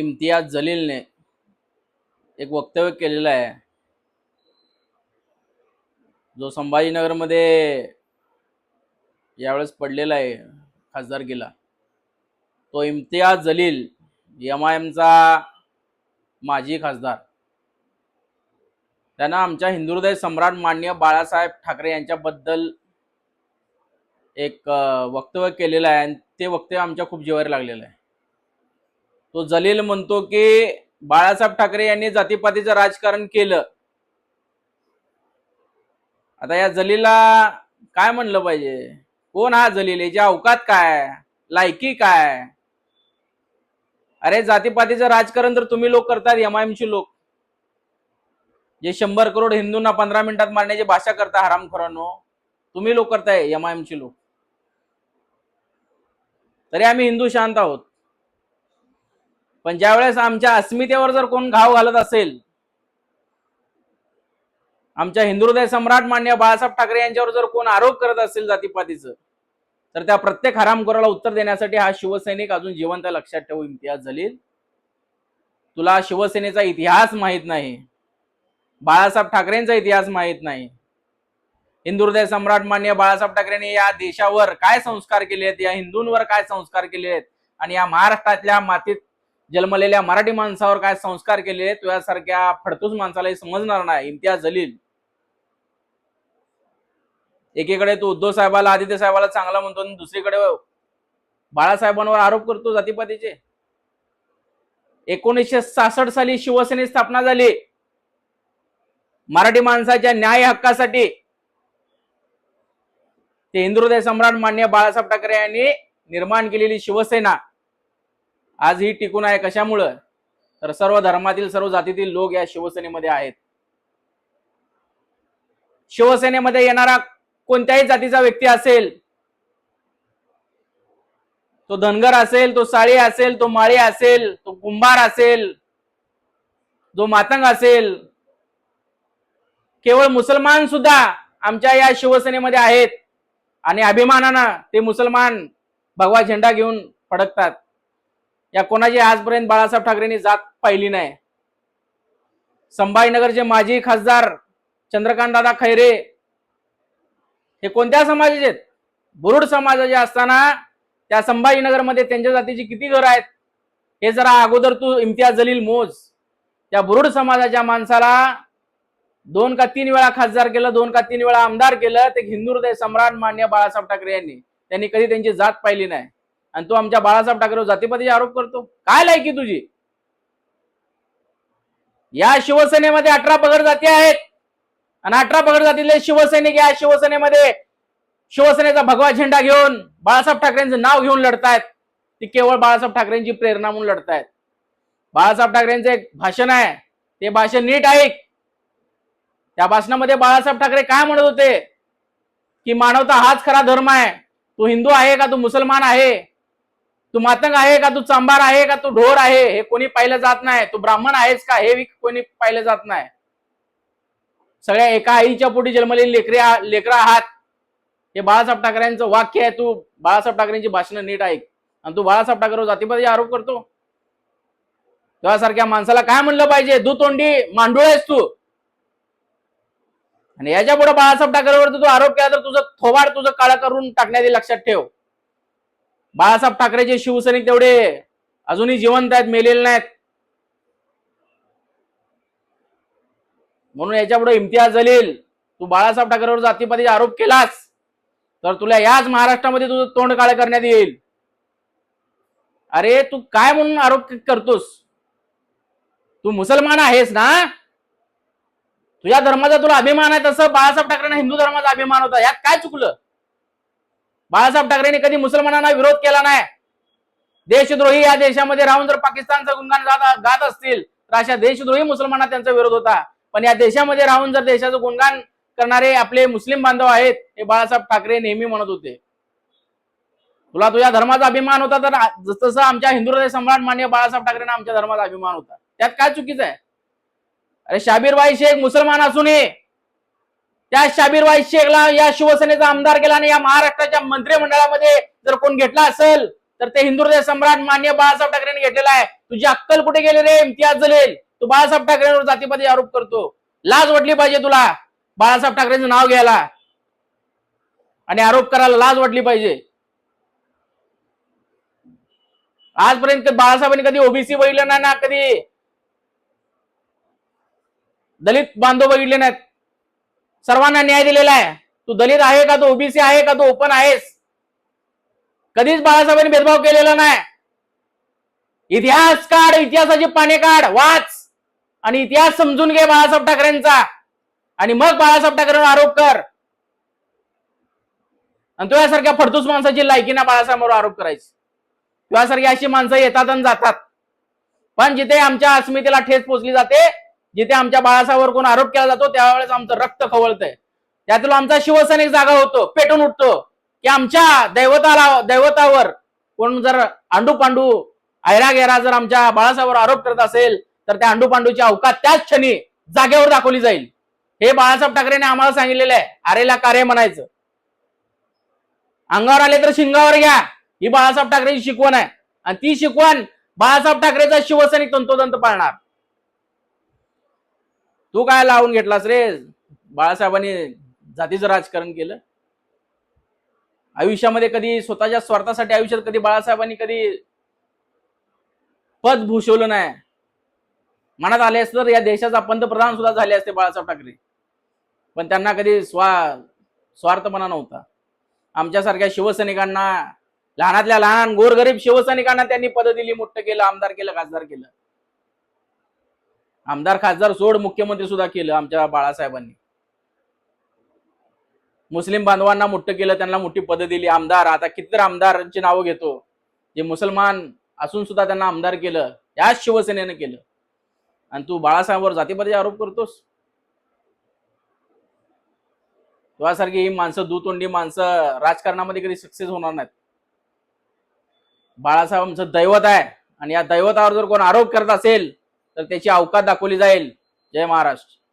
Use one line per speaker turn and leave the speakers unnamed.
इम्तियाज जलीलने एक वक्तव्य केलेलं आहे. जो संभाजीनगरमध्ये यावेळेस पडलेला आहे खासदारकीला तो इम्तियाज जलील एम आय एमचा माजी खासदार. त्यांना आमच्या हिंदुहृदय सम्राट मान्य बाळासाहेब ठाकरे यांच्याबद्दल एक वक्तव्य केलेलं आहे आणि ते वक्तव्य आमच्या खूप जीवावर लागलेलं आहे. तो जलील म्हणतो की बाळासाहेब ठाकरे यांनी जातीपातीचं राजकारण केलं. आता या जलीला काय म्हणलं पाहिजे? कोण हा जलील? याची अवकात काय? लायकी काय? अरे जातीपातीचं राजकारण तर तुम्ही लोक करतात एमआयएमची लोक. जे शंभर करोड हिंदूंना पंधरा मिनिटात मारण्याची भाषा करता हरामखोरांनो तुम्ही लोक करताय एमआयएमची लोक. तरी आम्ही हिंदू शांत आहोत. पण ज्यावेळेस आमच्या अस्मितेवर जर कोण घाव घालत असेल आमच्या हिंदुहृदय सम्राट मान्य बाळासाहेब ठाकरे यांच्यावर जर कोण आरोप करत असेल जातीपातीचं तर त्या प्रत्येक हरामखोराला उत्तर देण्यासाठी हा शिवसैनिक अजून जिवंत लक्षात ठेवू इम्तियाज जलील. तुला शिवसेनेचा इतिहास माहीत नाही बाळासाहेब ठाकरेंचा इतिहास माहीत नाही. हिंदुहृदय सम्राट मान्य बाळासाहेब ठाकरेंनी या देशावर काय संस्कार केले आहेत या हिंदूंवर काय संस्कार केले आहेत आणि या महाराष्ट्रातल्या मातीत जन्मलेल्या मराठी माणसावर काय संस्कार केले तुझ्यासारख्या फडतूस माणसाला समजणार नाही. इम्तियाज जलील. एकीकडे तू उद्धव साहेबाला आदित्य साहेबाला चांगला म्हणतो आणि दुसरीकडे बाळासाहेबांवर आरोप करतो जातीपातीचे. एकोणीसशे सासष्ट साली शिवसेनेची स्थापना झाली. मराठी माणसाच्या न्याय हक्कासाठी ते हिंदुहृदय सम्राट मान्य बाळासाहेब ठाकरे यांनी निर्माण केलेली शिवसेना. आज ही टिकून आहे कशामुळं? तर सर्व धर्मातील सर्व जातीतील लोक या शिवसेनेमध्ये आहेत. शिवसेनेमध्ये येणारा कोणत्याही जातीचा व्यक्ती असेल तो धनगर असेल तो साळी असेल तो माळी असेल तो कुंभार असेल जो मातंग असेल केवळ मुसलमान सुद्धा आमच्या या शिवसेनेमध्ये आहेत. आणि अभिमानानं ते मुसलमान भगवा झेंडा घेऊन फडकतात. या कोणाची आजपर्यंत बाळासाहेब ठाकरेंनी जात पाहिली नाही. संभाजीनगरचे माजी खासदार चंद्रकांत दादा खैरे हे कोणत्या समाजाचे आहेत? बुरुड समाजाचे असताना त्या संभाजीनगरमध्ये त्यांच्या जातीची किती घरं आहेत? हे जरा अगोदर तू इम्तियाज जलील मोज. त्या बुरुड समाजाच्या माणसाला दोन का तीन वेळा खासदार केलं दोन का तीन वेळा आमदार केलं ते हिंदू हृदय सम्राट मान्य बाळासाहेब ठाकरे यांनी. त्यांनी कधी त्यांची जात पाहिली नाही. आणि तू आमच्या बाळासाहेब ठाकरे जातीपातीचे आरोप करतो. काय लायकी तुझी? या शिवसेनेमध्ये अठरा पगड जाती आहेत. आणि अठरा पगड जातीतले शिवसैनिक या शिवसेनेमध्ये शिवसेनेचा भगवा झेंडा घेऊन बाळासाहेब ठाकरेंचं नाव घेऊन लढतायत. ती केवळ बाळासाहेब ठाकरेंची प्रेरणा म्हणून लढतायत. बाळासाहेब ठाकरेंचं एक भाषण आहे. ते भाषण नीट ऐक. त्या भाषणामध्ये बाळासाहेब ठाकरे काय म्हणत होते? की मानवता हाच खरा धर्म आहे. तू हिंदू आहे का? तू मुसलमान आहे? तू मातंग आहे का? तू चांबार आहे का? तू ढोर आहे? हे कोणी पाहिलं जात नाही. तू ब्राह्मण आहेस का? हे कोणी पाहिलं जात नाही. सगळ्या एका आईच्या पोटी जन्मलेली लेकरे लेकरा आहात. हे बाळासाहेब ठाकरेंचं वाक्य आहे. तू बाळासाहेब ठाकरेंची भाषणं नीट ऐक. आणि तू बाळासाहेब ठाकरे जातीपाती आरोप करतो. तेव्हासारख्या माणसाला काय म्हणलं पाहिजे? दुतोंडी मांडूळ आहेस तू. आणि याच्यापुढे बाळासाहेब ठाकरेवर तू आरोप केला तर तुझं थोबाड तुझं काळं करून टाकण्यात लक्षात ठेव. बाळासाहेब ठाकरेचे शिवसैनिक तेवढे अजूनही जिवंत आहेत मेलेले नाहीत. म्हणून याच्यापुढे इम्तियाज जलील तू बाळासाहेब ठाकरेवर जातीपातीचा आरोप केलास तर तुला याच महाराष्ट्रामध्ये तुझं तोंड काळ करण्यात येईल. अरे तू काय म्हणून आरोप करतोस? तू मुसलमान आहेस ना? तुझ्या धर्माचा तुला अभिमान आहे तसं बाळासाहेब ठाकरेंना हिंदू धर्माचा अभिमान होता. यात काय चुकलं? बाळासाहेब ठाकरेंनी कधी मुसलमानांना विरोध केला नाही. देशद्रोही या देशामध्ये राहून जर पाकिस्तानचा गुणगान गात असतील तर अशा देशद्रोही मुसलमानांना त्यांचा विरोध होता. पण या देशामध्ये राहून जर देशाचं गुणगान करणारे आपले मुस्लिम बांधव आहेत हे बाळासाहेब ठाकरे नेहमी म्हणत होते. तुला तुझ्या धर्माचा अभिमान होता तर जसं आमच्या हिंदू हृदय सम्राट मान्य बाळासाहेब ठाकरेंना आमच्या धर्माचा अभिमान होता. त्यात काय चुकीचं आहे? अरे शाबीरबाई शेख मुसलमान असूनही त्या शाबीरबाई शेखला या शिवसेनेचा आमदार केला आणि या महाराष्ट्राच्या मंत्रिमंडळामध्ये जर कोण घेतला असेल तर ते हिंदू सम्राट मान्य बाळासाहेब ठाकरेंनी घेतलेला आहे. तुझी अक्कल कुठे गेले रे? इम्तियाज जलेल. तू बाळासाहेब ठाकरेंवर जातीपाती आरोप करतो. लाज वाटली पाहिजे तुला. बाळासाहेब ठाकरेंचं नाव घ्यायला. आणि आरोप करायला लाज वाटली पाहिजे. आजपर्यंत बाळासाहेबांनी कधी ओबीसी बघितलं नाही ना कधी दलित बांधव बघितले नाहीत. सर्वांना न्याय दिलेला आहे. तू दलित आहे का तू ओबीसी आहे का तू ओपन आहेस? कधीच बाळासाहेबांनी भेदभाव केलेला नाही. इतिहास काढ इतिहासाची पाने काढ वाच. आणि इतिहास समजून घे बाळासाहेब ठाकरेंचा. आणि मग बाळासाहेब ठाकरेंवर आरोप कर. आणि तुझ्यासारख्या फडतूस माणसाची लायकीना बाळासाहेबांवर आरोप करायची. तुझ्यासारखी अशी माणसं येतात आणि जातात. पण जिथे आमच्या अस्मितेला ठेस पोचली जाते जिथे आमच्या बाळासाहेबांवर कोण आरोप केला जातो त्यावेळेस आमचं रक्त खवळतंय. त्यातून आमचा शिवसैनिक जागा होतो पेटून उठतो. की आमच्या दैवताला दैवतावर कोण जर आंडू पांडू ऐरा गेरा जर आमच्या बाळासाहेबांवर आरोप करत असेल तर त्या आंडू पांडूची अवकात त्याच क्षणी जागेवर दाखवली जाईल. हे बाळासाहेब ठाकरेने आम्हाला सांगितलेलं आहे. आरेला कार्य म्हणायचं. अंगावर आले तर शिंगावर घ्या. ही बाळासाहेब ठाकरेची शिकवण आहे. आणि ती शिकवण बाळासाहेब ठाकरेचा शिवसैनिक तंतोतंत पाळणार. तू काय लावून घेतलास रे? बाळासाहेबांनी जातीचं राजकारण केलं. आयुष्यामध्ये कधी स्वतःच्या स्वार्थासाठी आयुष्यात कधी बाळासाहेबांनी कधी पद भूषवलं नाही. मनात आले असतं तर या देशाचा पंतप्रधान सुद्धा झाले असते बाळासाहेब ठाकरे. पण त्यांना कधी स्वा स्वार्थपणा नव्हता. आमच्यासारख्या शिवसैनिकांना लहानातल्या लहान गोरगरीब शिवसैनिकांना त्यांनी पद दिली मोठं केलं आमदार केलं खासदार केलं. आमदार खासदार सोड मुख्यमंत्री सुद्धा केलं आमच्या बाळासाहेबांनी. मुस्लिम बांधवांना मोठं केलं त्यांना मोठी पदं दिली. आमदार आता कितीतर आमदारांची नावं घेतो. जे मुसलमान असून सुद्धा त्यांना आमदार केलं याच शिवसेनेनं केलं. आणि तू बाळासाहेबांवर जातीपातीचे आरोप करतोस? तुझ्यासारखी ही माणसं दुतोंडी माणसं राजकारणामध्ये कधी सक्सेस होणार नाहीत. बाळासाहेब आमचं दैवत आहे. आणि या दैवतावर जर कोण आरोप करत असेल तर त्याची अवकात दाखवली जाईल. जय महाराष्ट्र.